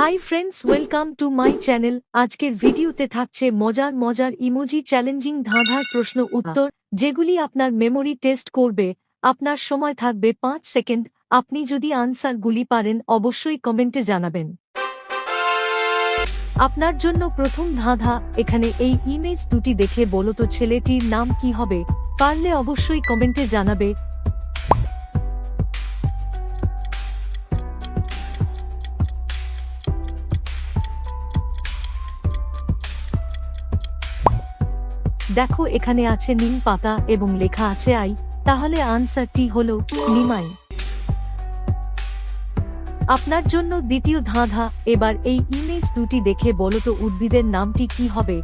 Hi friends welcome to my channel আজকের ভিডিওতে থাকছে মজার মজার ইমোজি চ্যালেঞ্জিং ধাঁধার প্রশ্ন উত্তর, যেগুলি আপনার মেমোরি টেস্ট করবে। আপনার সময় থাকবে পাঁচ সেকেন্ড আপনি যদি আনসারগুলি পারেন, অবশ্যই কমেন্টে জানাবেন। আপনার জন্য প্রথম ধাঁধা, এখানে এই ইমেজ দুটি দেখে বলো তো ছেলেটির নাম কি হবে। পারলে অবশ্যই কমেন্টে জানাবে। দেখো এখানে আছে নিম পাতা এবং লেখা আছে আই, তাহলে আনসারটি হল নিমাই। আপনার জন্য দ্বিতীয় ধাঁধা, এবার এই ইমেজ দুটি দেখে বলো তো উদ্ভিদের নামটি কি হবে?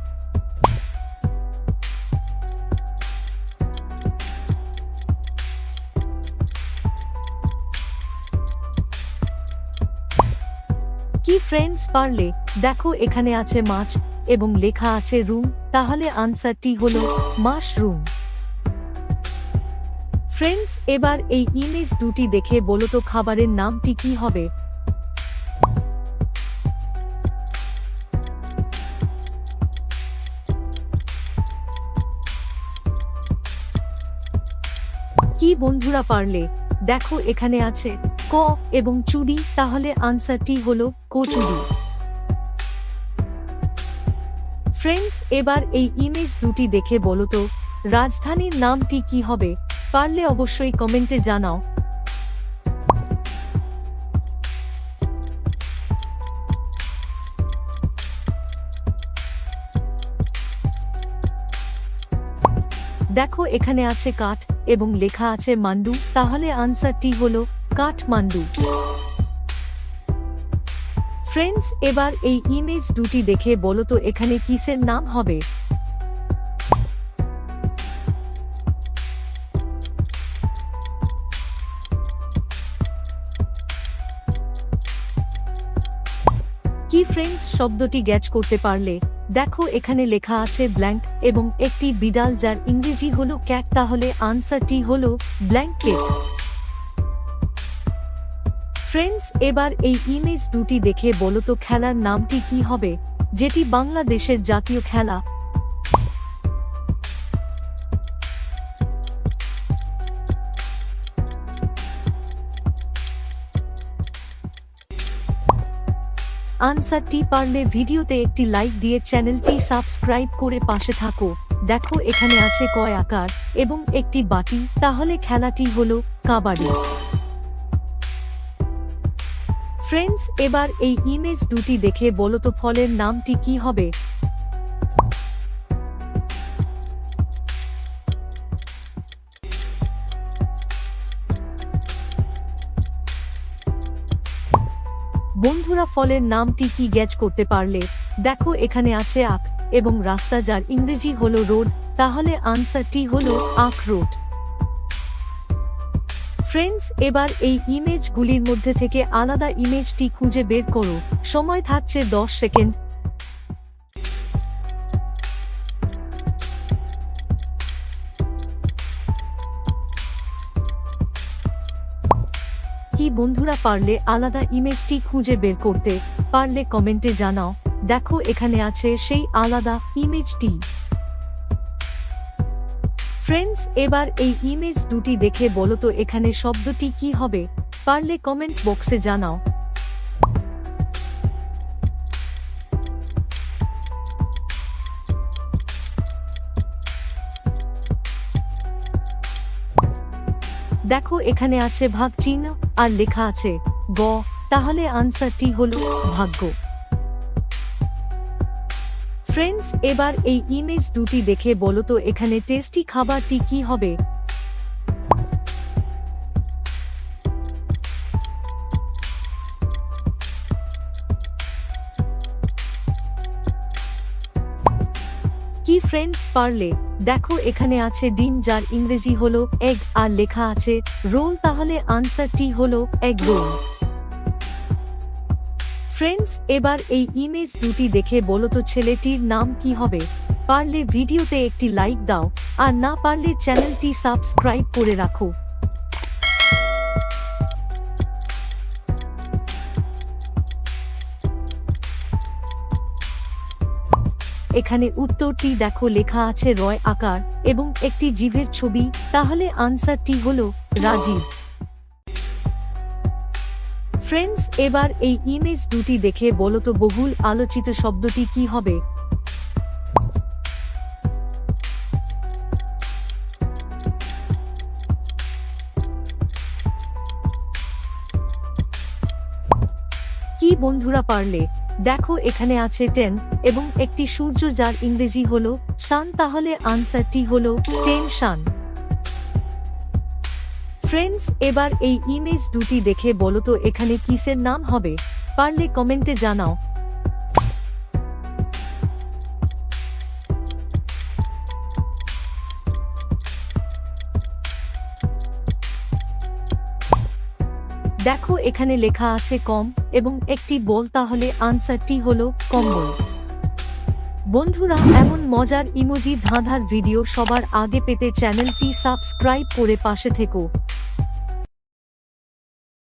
কি ফ্রেন্ডস পারলে দেখো এখানে আছে মাছ এবং লেখা আছে রুম, তাহলে আনসারটি হল মাশরুম। ফ্রেন্ডস, এবার এই ইমেজ দুটি দেখে বলো তো খাবারের নামটি কি হবে? কি বন্ধুরা পারলে? দেখো এখানে আছে ক এবং চুড়ি তাহলে আনসারটি হলো কচুরি। ফ্রেন্ডস এবার এই ইমেজ দুটি দেখে বলো তো, রাজধানীর নামটি কি হবে? পারলে অবশ্যই কমেন্টে জানাও। দেখো, এখানে আছে কাঠ এবং লেখা আছে মান্ডু। তাহলে আনসারটি হলো কাঠমান্ডু। ফ্রেন্ডস এবার এই ইমেজ দুটি দেখে বলো তো এখানে কিসের নাম হবে? কি ফ্রেন্ডস শব্দটি গ্যাচ করতে পারলে? দেখো এখানে লেখা আছে ব্ল্যাঙ্ক এবং একটি বিড়াল যার ইংরেজি হলো ক্যাট তাহলে আনসারটি হলো ব্ল্যাঙ্কেট ফ্রেন্ডস এবার এই ইমেজ দুটি দেখে বলো তো খেলার নামটি কি হবে? যেটি বাংলাদেশের জাতীয় খেলা। আনসারটি পারলে ভিডিওতে একটি লাইক দিয়ে চ্যানেলটি সাবস্ক্রাইব করে পাশে থাকো। দেখো এখানে আছে কয় আকার এবং একটি বাটি। তাহলে খেলাটি হলো কাবাডি। ফ্রেন্ডস এবার এই ইমেজ দুটি দেখে বলো তো ফলের নামটি কি হবে? বন্ধুরা, ফলের নামটি কি গ্যাচ করতে পারলে? দেখো, এখানে আছে আখ এবং রাস্তা যার ইংরেজি হলো রোড তাহলে আনসারটি হলো আখ রোড ফ্রেন্ডস এবার এই ইমেজগুলির মধ্যে থেকে আলাদা ইমেজটি খুঁজে বের করো। সময় থাকছে দশ সেকেন্ড। কি বন্ধুরা, পারলে আলাদা ইমেজটি খুঁজে বের করতে, পারলে কমেন্টে জানাও। দেখো, এখানে আছে সেই আলাদা ইমেজটি। ফ্রেন্ডস এবার এই ইমেজ দুটি দেখে বলো তো এখানে শব্দটি কি হবে? পারলে কমেন্ট বক্সে জানাও। দেখো এখানে আছে ভাগ চিহ্ন আর লেখা আছে গ, তাহলে আনসারটি হল ভাগ্য। ফ্রেন্ডস এবার এই ইমেজ দুটি দেখে বলো তো এখানে টেস্টি খাবারটি কি হবে? কি ফ্রেন্ডস পারলে? দেখো এখানে আছে ডিম যার ইংরেজি হলো এগ আর লেখা আছে রোল তাহলে আনসারটি হলো এগ রোল ফ্রেন্ডস এবার এই ইমেজ দুটি দেখে বলো তো ছেলেটির নাম কি হবে? পারলে ভিডিওতে একটি লাইক দাও, আর না পারলে চ্যানেলটি সাবস্ক্রাইব করে রাখো। এখানে উত্তরটি দেখো, লেখা আছে রয় আকার এবং একটি জীবের ছবি। তাহলে আনসারটি হল রাজীব। ফ্রেন্ডস এবার এই ইমেজ দুটি দেখে বলতো বহুল আলোচিত শব্দটি কি হবে? কি বন্ধুরা পারলে? দেখো এখানে আছে টেন এবং একটি সূর্য যার ইংরেজি হলো সান তাহলে আনসারটি হলো টেন সান ফ্রেন্ডস এবার এই ইমেজ দুটি দেখে বলো তো এখানে কিসের নাম হবে? পারলে কমেন্টে জানাও। দেখো এখানে লেখা আছে কম এবং একটি বল, তাহলে আনসারটি হলো কম্বল। বন্ধুরা, এমন মজার ইমোজি ধাঁধার ভিডিও সবার আগে পেতে চ্যানেলটি সাবস্ক্রাইব করে পাশে থেকো।